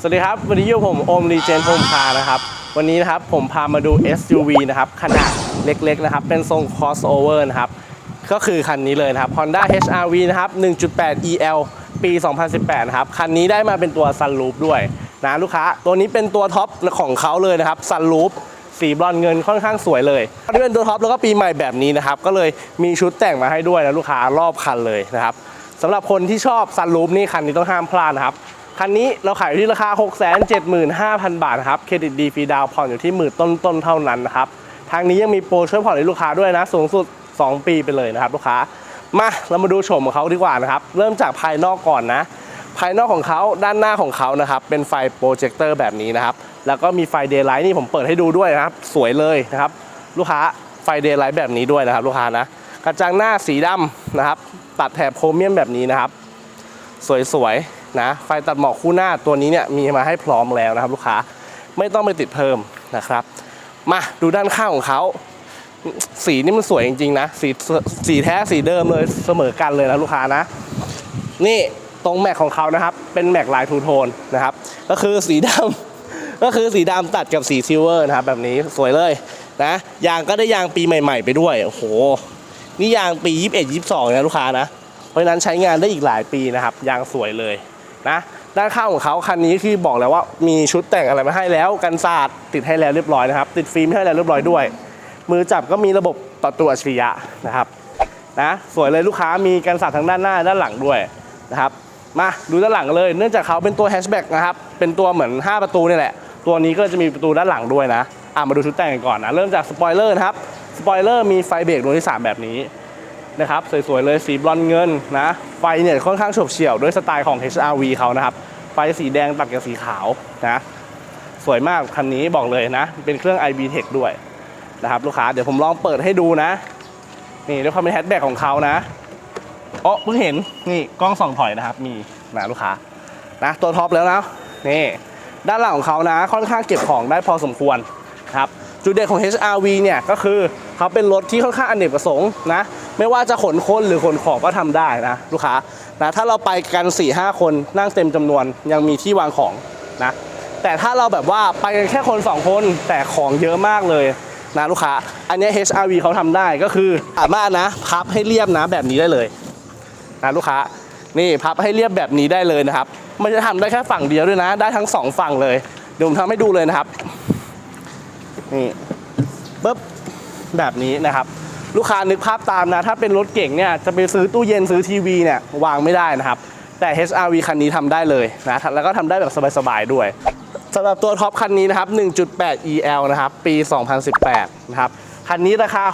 สวัสดีครับ วันนี้อยู่ผมโอมรีเจนโฮมคาร์นะครับ วันนี้นะครับผมพามาดู SUV นะครับขนาดเล็กๆนะครับ เป็นทรง crossover นะครับ ก็คือคันนี้เลยนะครับ Honda HR-V นะครับ 1.8 EL ปี 2018 นะครับ คันนี้ได้มาเป็นตัว Sunroof ด้วยนะลูกค้า ตัวนี้เป็นตัวท็อปของเขาเลยนะครับ Sunroof สีบรอนเงินค่อนข้างสวยเลยอันนี้เป็นตัวท็อปแล้วก็ปีใหม่แบบนี้นะครับ ก็เลยมีชุดแต่งมาให้ด้วยนะลูกค้ารอบคันเลยนะครับสำหรับคนที่ชอบ Sunroof นี่คันนี้ต้องห้ามพลาดนะครับ คันนี้เราขายอยู่ที่ราคา 675,000 บาทนะครับ เครดิตดีฟรีดาวผ่อนอยู่ที่หมื่นต้นๆเท่านั้นนะครับ ทางนี้ยังมีโปรช่วยผ่อนให้ลูกค้าด้วยนะ สูงสุด 2 ปีไปเลยนะครับลูกค้า มาเรามาดูโฉมของเขาดีกว่านะครับ เริ่มจากภายนอกก่อนนะ ภายนอกของเขาด้านหน้าของเขานะครับ เป็นไฟโปรเจคเตอร์แบบนี้นะครับ แล้วก็มีไฟเดย์ไลท์นี่ผมเปิดให้ดูด้วยนะครับ สวยเลยนะครับ ลูกค้าไฟเดย์ไลท์แบบนี้ด้วยนะครับ ลูกค้านะ กระจังหน้าสีดำนะครับ ตัดแถบโครเมียมแบบนี้นะครับ สวยๆ นะไฟตัดหมอกคู่หน้าตัวนี้เนี่ยมีมาให้พร้อมแล้วนะครับ ลูกค้าไม่ต้องไปติดเพิ่มนะครับ มาดูด้านข้างของเขาสีนี่มันสวยจริงๆนะสีสีแท้สีเดิมเลยเสมอกันเลยนะลูกค้านะ นี่ตรงแม็กของเขานะครับ เป็นแม็กลายทูโทนนะครับ ก็คือสีดำก็คือสีดำตัดกับสีซิลเวอร์นะครับ แบบนี้สวยเลยนะยางก็ได้ยางปีใหม่ ๆ ไปด้วยโอ้โหนี่ยางปี 21 22นะลูกค้านะ เพราะฉะนั้นใช้งานได้อีกหลายปีนะครับ ยางสวยเลย นะด้านข้างของเขาคันนี้ที่บอกแล้วว่ามีชุดแต่งอะไรมาให้แล้วกันสาดติดให้แล้วเรียบร้อยนะครับ ติดฟิล์มให้แล้วเรียบร้อยด้วย มือจับก็มีระบบต่อตัวอัจฉริยะนะครับนะสวยเลยลูกค้ามีกันสาดทั้งด้านหน้าด้านหลังด้วยนะครับมาดูด้านหลังเลย เนื่องจากเขาเป็นตัวแฮชแบ็กนะครับเป็นตัวเหมือน 5 ประตูนี่แหละ ตัวนี้ก็จะมีประตูด้านหลังด้วยนะอะมาดูชุดแต่งกันก่อนนะเริ่มจากสปอยเลอร์นะครับสปอยเลอร์มีไฟเบรกดวงที่ 3 แบบนี้ นะครับสวยๆเลยสีบรอนซ์เงินนะไฟเนี่ยค่อนข้างโฉบเฉี่ยวด้วยสไตล์ของ HRV เขานะครับไฟสีแดงตัดกับสีขาวนะสวยมากคันนี้บอกเลยนะ เป็นเครื่อง IB Tech ด้วยนะครับลูกค้าเดี๋ยวผมลองเปิดให้ดูนะนี่ด้วยความเป็นแฮชแบ็กของเขานะอ๋อเพิ่งเห็นนี่กล้องส่องถอยนะครับ มีนะลูกค้านะตัวท็อปแล้วนะนี่ด้านหลังของเขานะ ค่อนข้างเก็บของได้พอสมควรนะครับ จุดเด่นของ HRV เนี่ยก็คือเขาเป็นรถที่ค่อนข้างอเนกประสงค์นะไม่ว่าจะขนคนหรือขนของก็ทำได้นะลูกค้านะถ้าเราไปกัน 4-5คนนั่งเต็มจำนวนยังมีที่วางของนะแต่ถ้าเราแบบว่าไปกันแค่คน 2 คนแต่ของเยอะมากเลยนะลูกค้า อันนี้ HRV เขาทำได้ก็คือสามารถนะพับให้เรียบนะแบบนี้ได้เลยนะลูกค้านี่พับให้เรียบแบบนี้ได้เลยนะครับ มันจะทำได้แค่ฝั่งเดียวด้วยนะ ได้ทั้งสองฝั่งเลยเดี๋ยวผมทำให้ดูเลยนะครับ นี่ปุ๊บแบบนี้นะครับ ลูกค้านึกภาพตามนะ ถ้าเป็นรถเก่งเนี่ยจะไปซื้อตู้เย็นซื้อทีวีเนี่ยวางไม่ได้นะครับ แต่ HRV คันนี้ทำได้เลยนะแล้วก็ทำได้แบบสบายๆด้วยสำหรับตัวท็อปคันนี้นะครับ 1.8 EL นะครับ ปี 2018 นะครับ คันนี้ราคา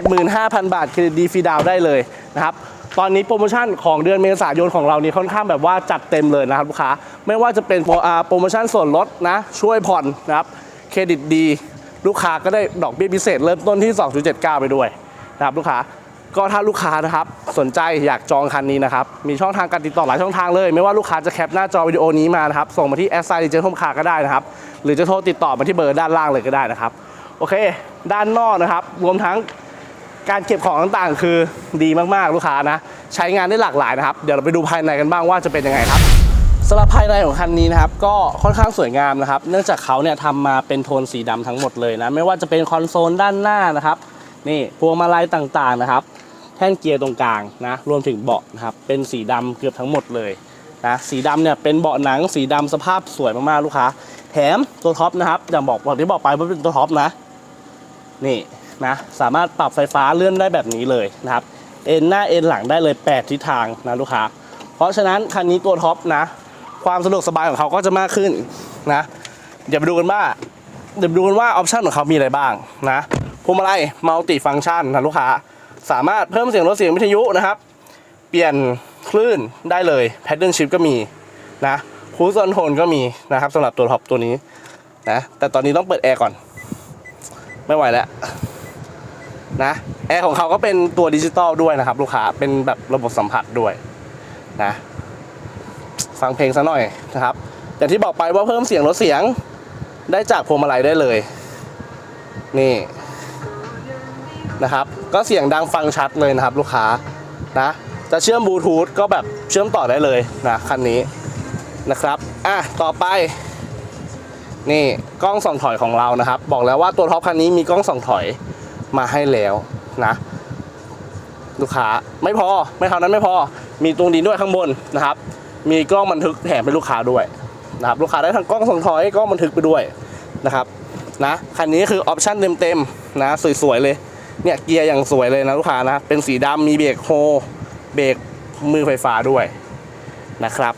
675,000 บาทเครดิตดีฟรีดาวได้เลยนะครับ ตอนนี้โปรโมชั่นของเดือนเมษายนของเรานี่ค่อนข้างแบบว่าจัดเต็มเลยนะครับลูกค้า ไม่ว่าจะเป็นโปรอ่าโปรโมชั่นส่วนลดนะ ช่วยผ่อนนะครับ เครดิตดี ลูกค้าก็ได้ดอกเบี้ยพิเศษเริ่มต้นที่ 2.79 ไปด้วยนะครับลูกค้าก็ถ้าลูกค้านะครับสนใจอยากจองคันนี้นะครับมีช่องทางการติดต่อหลายช่องทางเลย ไม่ว่าลูกค้าจะแคปหน้าจอวิดีโอนี้มานะครับส่งมาที่แอสไซน์เจนทมคาก็ได้นะครับหรือจะโทรติดต่อมาที่เบอร์ด้านล่างเลยก็ได้นะครับโอเค ด้านนอกนะครับรวมทั้งการเก็บของต่างๆ คือดีมากๆลูกค้านะ ใช้งานได้หลากหลายนะครับ เดี๋ยวเราไปดูภายในกันบ้างว่าจะเป็นยังไงครับำหรับภายในของคันนี้นะครับก็ค่อนข้างสวยงามนะครับ เนื่องจากเขาเนี่ยทำมาเป็นโทนสีดำทั้งหมดเลยนะไม่ว่าจะเป็นคอนโซลด้านหน้านะครับนี่พวงมาลัยต่างๆนะครับ แท่นเกียร์ตรงกลางนะรวมถึงเบาะนะครับเป็นสีดำเกือบทั้งหมดเลยนะสีดำเนี่ยเป็นเบาะหนังสีดำสภาพสวยมากๆลูกค้า แถมตัวท็อปนะครับอย่างบอกบอกที่บอกไปว่าเป็นตัวท็อปนะนี่นะสามารถปรับไฟฟ้าเลื่อนได้แบบนี้เลยนะครับเอ็นหน้าเอ็นหลังได้เลย 8 ทิศทางนะลูกค้า เพราะฉะนั้นคันนี้ตัวท็อปนะ ความสะดวกสบายของเขาก็จะมากขึ้นนะเดี๋ยวไปดูกันว่าเดี๋ยวไปดูกันว่าออปชันของเขามีอะไรบ้างนะพวงมาลัยมัลติฟัง c t ชันนะลูกค้าสามารถเพิ่มเสียงลดเสียงวิทยุนะครับ เปลี่ยนคลื่นได้เลยแพดเดิลชิ f ก็มีนะคูซอนโทนก็มีนะครับสำหรับตัวท็อปตัวนี้นะแต่ตอนนี้ต้องเปิดแอร์ก่อน ไม่ไหวแล้วนะแอร์ของเขาก็เป็นตัวดิจิตอลด้วยนะครับ ลูกค้าเป็นแบบระบบสัมผัสด้วยนะ ฟังเพลงซะหน่อยนะครับอย่างที่บอกไปว่าเพิ่มเสียงลดเสียงได้จากพวงมาลัยได้เลย นี่นะครับ ก็เสียงดังฟังชัดเลยนะครับ ลูกค้านะจะเชื่อมบลูทูธก็แบบเชื่อมต่อได้เลยนะคันนี้นะครับอะต่อไป นี่กล้องส่องถอยของเรานะครับ บอกแล้วว่าตัวท็อปคันนี้มีกล้องส่องถอยมาให้แล้วนะลูกค้าไม่พอไม่เท่านั้นไม่พอมีตรงดินด้วยข้างบนนะครับ มีกล้องบันทึกแถมให้ลูกค้าด้วยนะครับลูกค้าได้ทั้งกล้องส่องถอยกล้องบันทึกไปด้วยนะครับนะคันนี้คือออปชั่นเต็มๆนะสวยๆเลยเนี่ยเกียร์อย่างสวยเลยนะลูกค้านะเป็นสีดำมีเบรกโฮเบรกมือไฟฟ้าด้วยนะครับ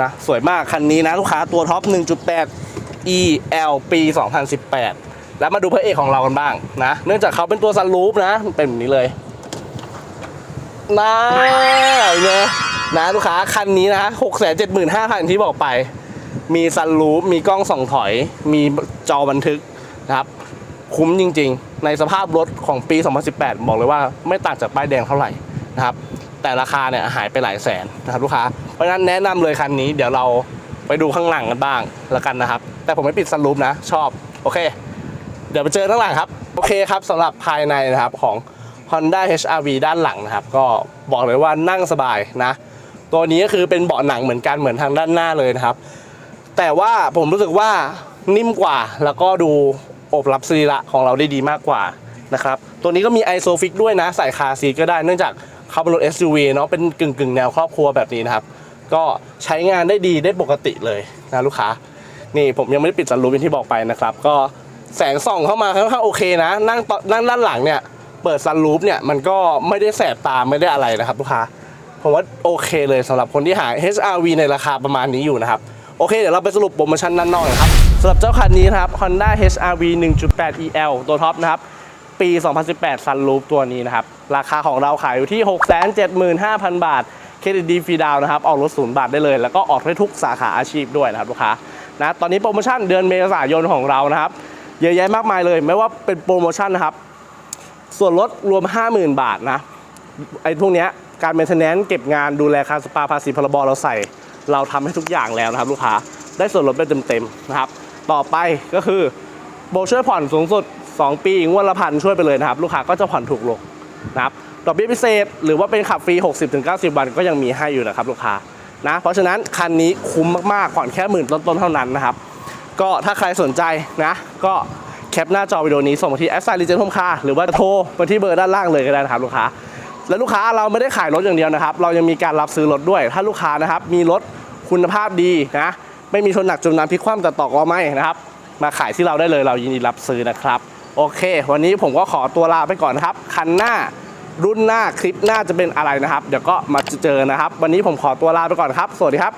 นะสวยมากคันนี้นะลูกค้าตัวท็อป 1.8 EL ปี2018 แล้วมาดูพระเอกของเรากันบ้างนะเนื่องจากเขาเป็นตัวซันรูฟนะเป็นแบบนี้เลยนะเนี่ย นะลูกค้าคันนี้นะ675,000ที่บอกไป มีซันรูฟมีกล้องส่องถอย มีจอบันทึกนะครับคุ้มจริงๆ ในสภาพรถของปี 2018 บอกเลยว่าไม่ต่างจากป้ายแดงเท่าไหร่นะครับ แต่ราคาเนี่ยหายไปหลายแสนนะครับลูกค้า เพราะฉะนั้นแนะนำเลยคันนี้เดี๋ยวเราไปดูข้างหลังกันบ้างละกันนะครับ แต่ผมไม่ปิดซันรูฟนะ ชอบ โอเค เดี๋ยวไปเจอข้างหลังครับ โอเคครับสำหรับภายในนะครับของ Honda HR-V ด้านหลังนะครับ ก็บอกเลยว่านั่งสบายนะ ตัวนี้ก็คือเป็นเบาะหนังเหมือนกันเหมือนทางด้านหน้าเลยนะครับ แต่ว่าผมรู้สึกว่านิ่มกว่าแล้วก็ดูอบรับสรีระของเราได้ดีมากกว่านะครับตัวนี้ก็มีไอโซฟิกด้วยนะ ใส่คาซีก็ได้เนื่องจากเขาเป็นรถ SUV เนาะเป็นกึ่งกึ่งแนวครอบครัวแบบนี้นะครับ ก็ใช้งานได้ดีได้ปกติเลยนะลูกค้า นี่ผมยังไม่ได้ปิดสันรูปอย่างที่บอกไปนะครับ ก็แสงส่องเข้ามาค่อนข้างโอเคนะ นั่งตนั่งด้านหลังเนี่ย เปิดซันรูฟเนี่ยมันก็ไม่ได้แสบตาไม่ได้อะไรนะครับลูกค้า ผมว่าโอเคเลยสำหรับคนที่หา HRV ในราคาประมาณนี้อยู่นะครับ โอเค เดี๋ยวเราไปสรุปโปรโมชั่นด้านนอกนะครับสำหรับเจ้าคันนี้นะครับ Honda HRV 1.8 EL ตัวท็อปนะครับ ปี 2018 Sunroof ตัวนี้นะครับ ราคาของเราขายอยู่ที่ 675,000 บาทเครดิตดีฟรีดาวน์นะครับ ออกรถศูนย์บาทได้เลย แล้วก็ออกได้ทุกสาขาอาชีพด้วยนะครับลูกค้านะตอนนี้โปรโมชั่นเดือนเมษายนของเรานะครับเยอะแยะมากมายเลย ไม่ว่าเป็นโปรโมชั่นนะครับ ส่วนลดรวม 50,000 บาทนะไอ้พวกเนี้ย การเมนเทนแนนซ์เก็บงานดูแลค่าสปาภาษีพรบเราใส่ เราทำให้ทุกอย่างแล้วนะครับ ลูกค้าได้ส่วนลดไปเต็มๆนะครับ ต่อไปก็คือโบช่วยผ่อนสูงสุด 2 ปีงวดละพันช่วยไปเลยนะครับ ลูกค้าก็จะผ่อนถูกลงนะครับดอกเบี้ยพิเศษ หรือว่าเป็นขับฟรี 60-90 วันก็ยังมีให้อยู่นะครับลูกค้านะเพราะฉะนั้นคันนี้คุ้มมากๆผ่อนแค่หมื่นต้นๆเท่านั้นนะครับ ก็ถ้าใครสนใจนะ ก็แคปหน้าจอวิดีโอนี้ส่งมาที่แอสไซน์รีเจนทมคาหรือว่าโทรมาที่เบอร์ด้านล่างเลยก็ได้นะครับลูกค้า และลูกค้าเราไม่ได้ขายรถอย่างเดียวนะครับ เรายังมีการรับซื้อรถด้วย ถ้าลูกค้านะครับ มีรถคุณภาพดีนะไม่มีชนหนักจมน้ำพลิกคว่ำแต่ตอกล้อไหมนะครับ มาขายที่เราได้เลยเรายินดีรับซื้อนะครับ โอเค วันนี้ผมก็ขอตัวลาไปก่อนนะครับ คันหน้ารุ่นหน้าคลิปหน้าจะเป็นอะไรนะครับ เดี๋ยวก็มาเจอนะครับ วันนี้ผมขอตัวลาไปก่อนครับ สวัสดีครับ